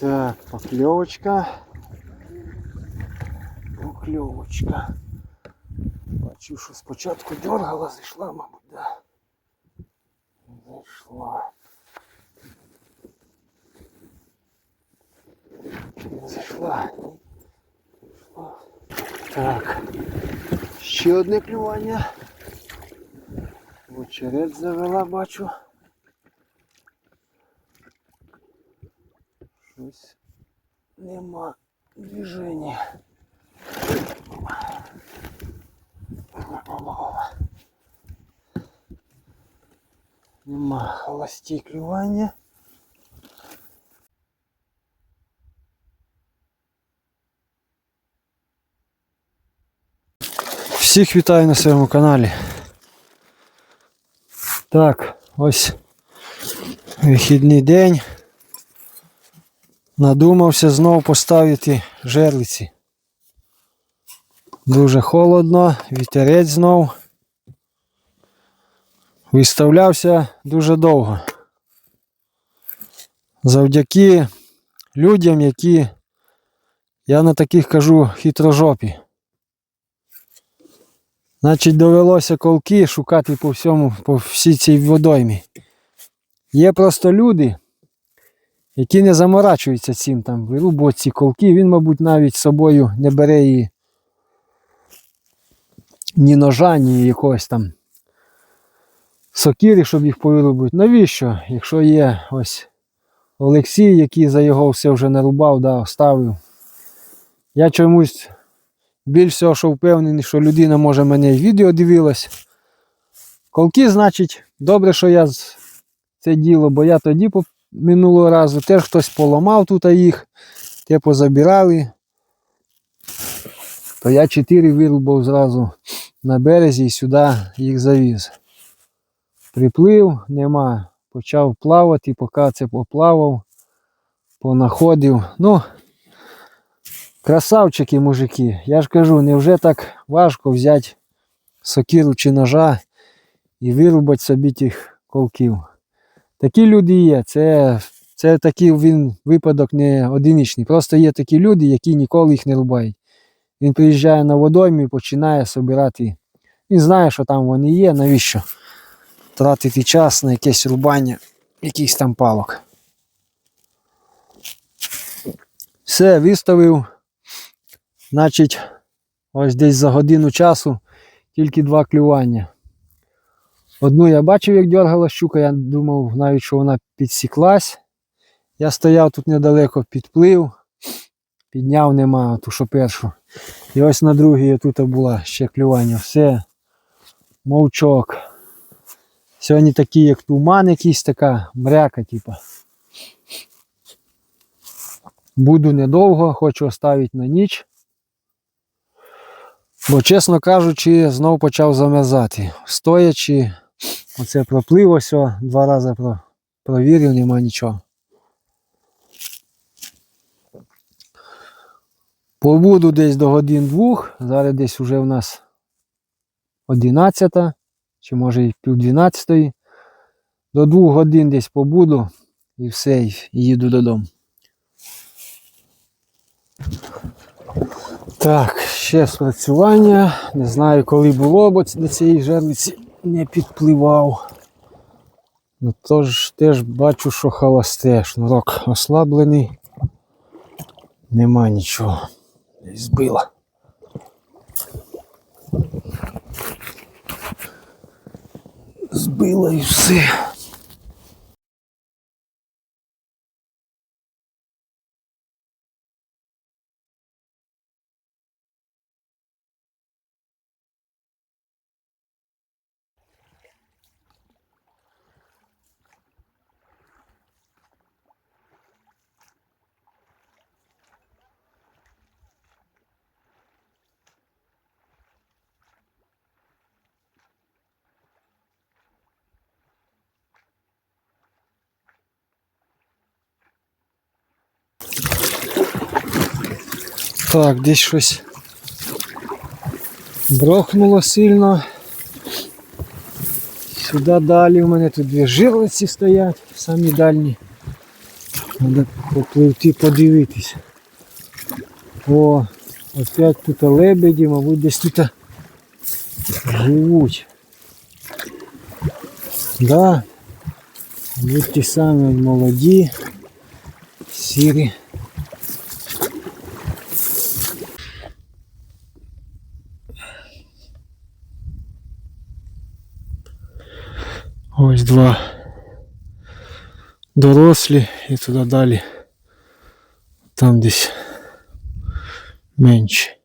Так, покльовочка. Покльовочка. Бачу, що спочатку дергала, зайшла, мабуть, да. Зайшла. Зайшла. Зайшла. Так. Ще одне клювання. В очерет завела, бачу. Щось нема движення. Нема холості клювання. Всіх вітаю на своєму каналі. Так, ось вихідний день. Надумався знов поставити жерлиці. Дуже холодно, вітерець знов. Виставлявся дуже довго. Завдяки людям, які, я на таких кажу, хитрожопі. Значить, довелося колки шукати по всьому, по всій цій водоймі. Є просто люди, які не заморачуються цим там, вирубують ці колки, він, мабуть, навіть з собою не бере і ні ножа, ні якогось там сокири, щоб їх повирубити. Навіщо? Якщо є ось Олексій, який за його все вже нарубав, да, оставив. Я чомусь більш всього, що впевнений, що людина може мене відео дивилась. Колки, значить, добре, що я це діло, бо я тоді минулого разу теж хтось поламав тут їх, те позабирали. То я чотири вирубав зразу на березі і сюди їх завіз. Приплив, нема. Почав плавати, поки це поплавав, понаходив. Ну, красавчики мужики. Я ж кажу, невже так важко взяти сокиру чи ножа і вирубати собі тих колків. Такі люди є. Це, це такий він випадок не одиничний. Просто є такі люди, які ніколи їх не рубають. Він приїжджає на водоймі і починає собирати. Він знає, що там вони є, навіщо тратити час на якесь рубання якихось там палок. Все, виставив. Значить, ось десь за годину часу тільки два клювання. Одну я бачив, як дергала щука, я думав навіть, що вона підсіклась. Я стояв тут недалеко, підплив, підняв нема, ту що першу. І ось на другій тут була ще клювання. Все, мовчок. Сьогодні такий, як туман якийсь, така мряка, типа. Буду недовго, хочу оставити на ніч. Бо, чесно кажучи, знов почав замерзати. Стоячи, оце проплив ось, два рази про, провірив, нема нічого. Побуду десь до годин двох, зараз десь вже в нас 11, чи може і пів 12. До двох годин десь побуду і все, і їду додому. Так, ще спрацювання. Не знаю, коли було, бо до цієї жерлиці не підпливав. Ну тож теж бачу, що холосте, шнурок ослаблений. Нема нічого. Збила. Збила і все. Так, десь щось брохнуло сильно. Сюди далі у мене тут дві жерлиці стоять, самі дальні. Треба попливти подивитись. О, опять тут лебеді, мабуть, десь тут живуть. Да. Мабуть, ті самі молоді, сірі. Ось два дорослі і туди далі. Там десь менше.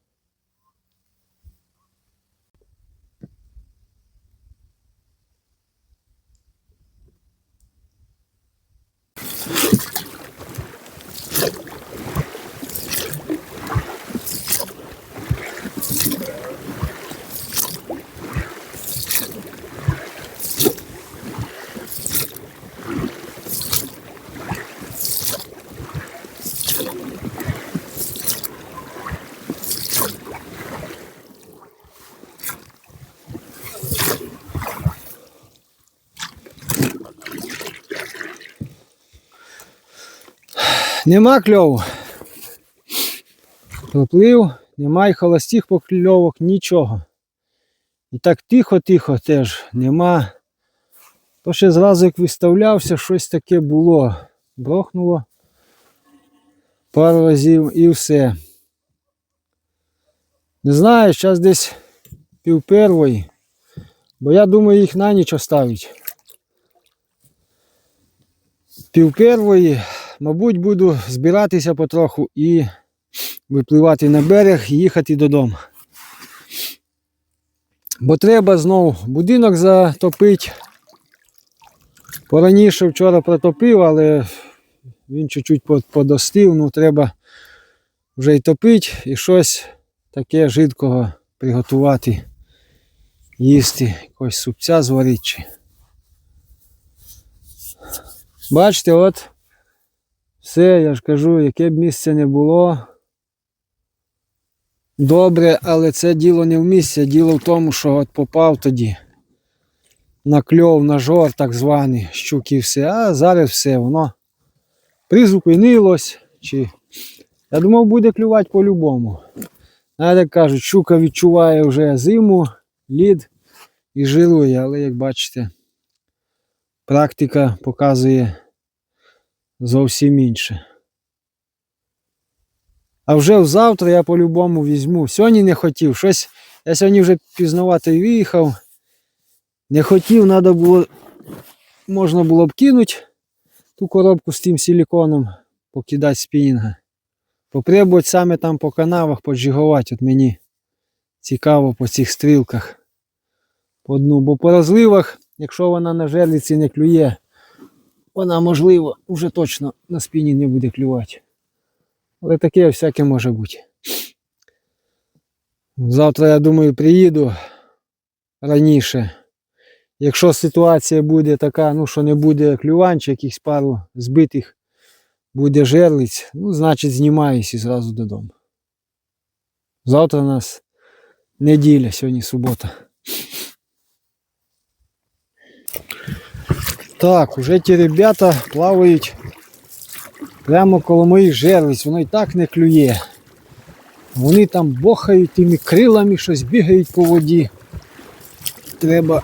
Нема кльову. Проплив, немає холостих покльовок, нічого. І так тихо-тихо теж нема. То ще зразу як виставлявся, щось таке було. Брохнуло пару разів і все. Не знаю, зараз десь пів первої, бо я думаю їх на ніч оставить. Пів первої, мабуть, буду збиратися потроху і випливати на берег і їхати додому. Бо треба знову будинок затопити. Пораніше вчора протопив, але він чуть-чуть по- подостив, ну треба вже й топити і щось таке жидкого приготувати, їсти, якогось супця зварити. Бачите, от все, я ж кажу, яке б місце не було. Добре, але це діло не в місці, діло в тому, що от попав тоді на кльов, на жор, так званий, щуки все, а зараз все, воно призупинилось. Чи... Я думав, буде клювати по-любому. А як кажуть, щука відчуває вже зиму, лід і жирує, але як бачите, практика показує зовсім інше. А вже завтра я по-любому візьму. Сьогодні не хотів. Щось. Я сьогодні вже пізнавато виїхав. Не хотів, треба було. Можна було б кинути ту коробку з тим силіконом, покидати спінінга. Попробувати саме там по канавах поджигувати. От мені цікаво по цих стрілках. По дну. Бо по розливах, якщо вона на жерлиці не клює, вона можливо вже точно на спині не буде клювати. Але таке всяке може бути. Завтра, я думаю, приїду раніше. Якщо ситуація буде така, ну що не буде клювань, чи якихось пару збитих, буде жерлиць, ну, значить знімаюся і зразу додому. Завтра у нас неділя, сьогодні субота. Так, уже ті ребята плавають прямо коло моїх жерлиць, воно і так не клює. Вони там бохають тими крилами, щось бігають по воді. Треба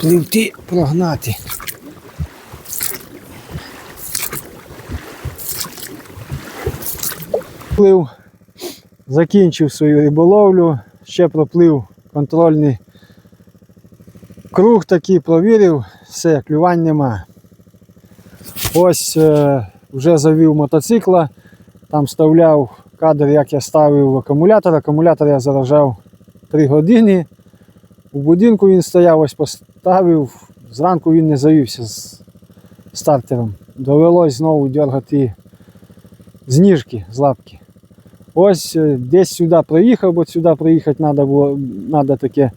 пливти, прогнати. Плив, закінчив свою риболовлю, ще проплив контрольний круг такий, провірив, все, клювань нема. Ось е, вже завів мотоцикла, там вставляв кадр, як я ставив акумулятор. Акумулятор я заражав 3 години. У будинку він стояв, ось поставив. Зранку він не завівся з стартером. Довелось знову дергати з ніжки, з лапки. Ось е, десь сюди проїхав, бо сюди проїхати треба було надо таке.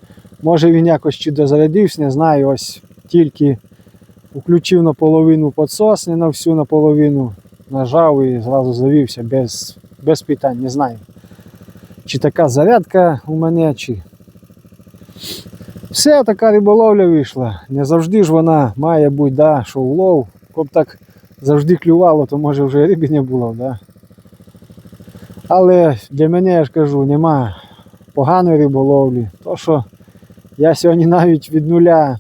Може він якось чи дозарядився, не знаю. Ось тільки включив наполовину підсос, не на всю наполовину, нажав і зразу завівся без, без питань, не знаю. Чи така зарядка у мене, чи. Все, така риболовля вийшла. Не завжди ж вона має бути, да, що улов. Коли б так завжди клювало, то може вже риби не було, да? Але для мене, я ж кажу, нема поганої риболовлі. То, що я сьогодні навіть від нуля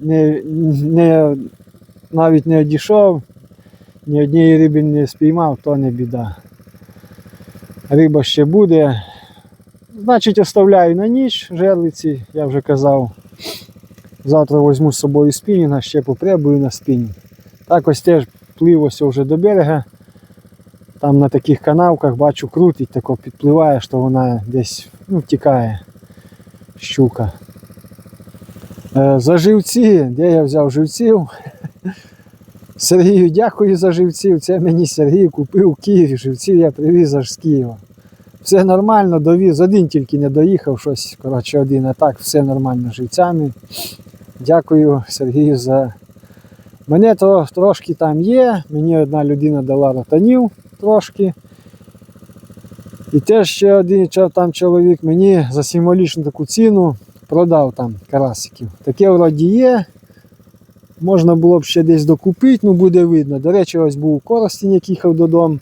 не, не, навіть не одійшов, ні однієї риби не спіймав, то не біда. Риба ще буде. Значить, оставляю на ніч жерлиці, я вже казав. Завтра візьму з собою спінінга, ще попробую на спінінг. Так ось теж плив ось вже до берега. Там на таких канавках бачу крутить, тако підпливає, що вона десь ну, втікає щука. Е, за живці, де я взяв живців? Сергію, дякую за живців. Це мені Сергій купив в Києві. Живців я привіз аж з Києва. Все нормально, довіз. Один тільки не доїхав, щось, коротше, один, а так все нормально живцями. Дякую Сергію за. Мене то трошки там є. Мені одна людина дала ротанів трошки. І теж ще один там чоловік мені за символічну таку ціну продав там карасиків. Таке вроді є. Можна було б ще десь докупити, ну буде видно. До речі, ось був Коростінь, як їхав додому.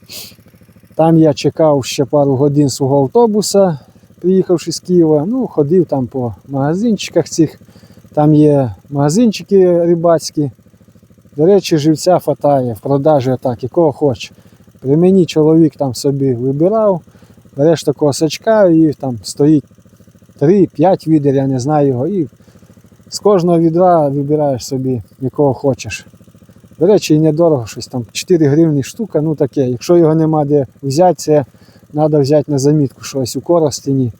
Там я чекав ще пару годин свого автобуса, приїхавши з Києва. Ну, ходив там по магазинчиках цих. Там є магазинчики рибацькі. До речі, живця фатає в продажі отак, якого хоче. При мені чоловік там собі вибирав, береш такого сачка і там стоїть 3-5 відер, я не знаю його. І з кожного відра вибираєш собі, якого хочеш. До речі, і недорого щось там 4 гривні штука, ну таке. Якщо його нема де взяти, це треба взяти на замітку щось у Коростені.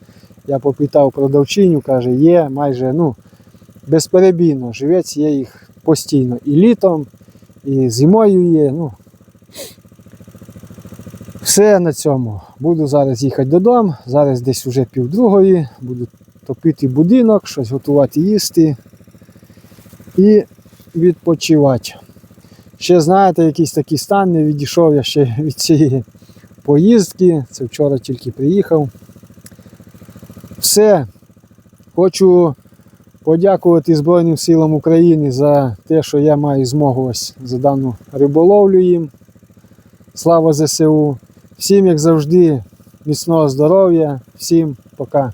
Я попитав продавчиню, каже, є майже ну, безперебійно. Живець є їх постійно. І літом, і зимою є. Ну, все на цьому. Буду зараз їхати додому. Зараз десь вже півдругої. Буду топити будинок, щось готувати їсти і відпочивати. Ще знаєте, якийсь такий стан не відійшов я ще від цієї поїздки. Це вчора тільки приїхав. Все. Хочу подякувати Збройним силам України за те, що я маю змогу ось за дану риболовлю їм. Слава ЗСУ. Всім, як завжди, міцного здоров'я. Всім пока.